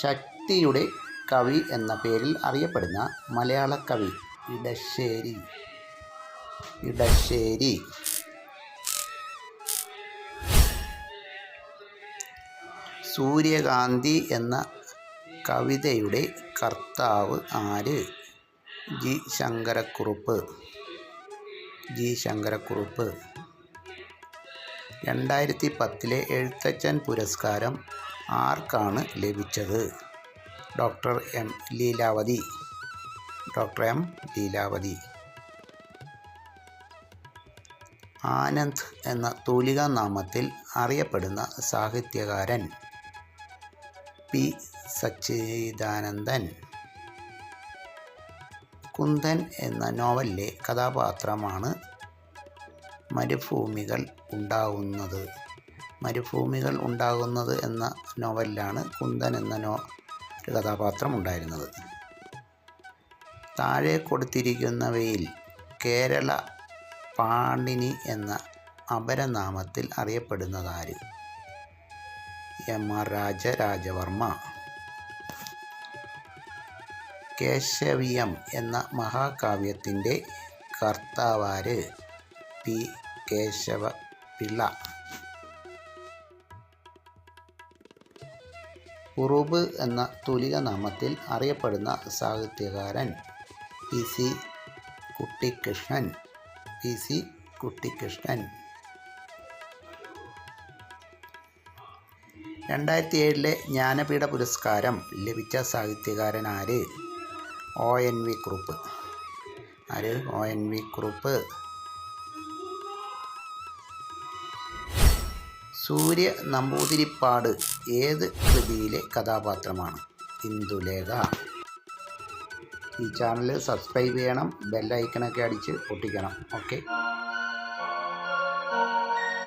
ശക്തിയുടെ കവി എന്ന പേരിൽ അറിയപ്പെടുന്ന മലയാള കവി ഇടശ്ശേരി. ഇടശ്ശേരി. സൂര്യകാന്തി എന്ന കവിതയുടെ കർത്താവ് ആര്? ജി. ശങ്കരക്കുറുപ്പ്. ജി ശങ്കരക്കുറുപ്പ്. രണ്ടായിരത്തി പത്തിലെ എഴുത്തച്ഛൻ പുരസ്കാരം ആർക്കാണ് ലഭിച്ചത്? Doctor M Leelavathi. Doctor M Leelavathi. Anand എന്ന തൂലികാ നാമത്തിൽ അറിയപ്പെടുന്ന സാഹിത്യകാരൻ പി സച്ചിദാനന്ദൻ. കുന്തൻ എന്ന നോവലിലെ കഥാപാത്രമാണ് മരുഭൂമികൾ ഉണ്ടാകുന്നത് മരുഭൂമികൾ ഉണ്ടാകുന്നത് എന്ന നോവലിലാണ് കുന്തൻ എന്ന നോ ഒരു കഥാപാത്രം ഉണ്ടായിരുന്നത്. താഴെ കൊടുത്തിരിക്കുന്നവയിൽ കേരള പാണിനി എന്ന അപരനാമത്തിൽ അറിയപ്പെടുന്നതാര്? ആർ രാജരാജവർമ്മ. കേശവിയം എന്ന മഹാകാവ്യത്തിന്റെ കർത്താവാര് പി. കേശവ പിള്ള ഉറുബ് എന്ന തുലിക നാമത്തിൽ അറിയപ്പെടുന്ന സാഹിത്യകാരൻ P. C. Kuttikrishnan P. C. Kuttikrishnan രണ്ടായിരത്തി ഏഴിലെ ജ്ഞാനപീഠ പുരസ്കാരം ലഭിച്ച സാഹിത്യകാരൻ ആര്? ഒ എൻ വി ഗ്രൂപ്പ് ആര്? O N V Kurup Surya Namboothiripad ഏത് കൃതിയിലെ കഥാപാത്രമാണ്? ഇന്ദുലേഖ. ഈ ചാനൽ സബ്സ്ക്രൈബ് ചെയ്യണം ബെല്ലൈക്കണൊക്കെ അടിച്ച് പൊട്ടിക്കണം. ഓക്കെ.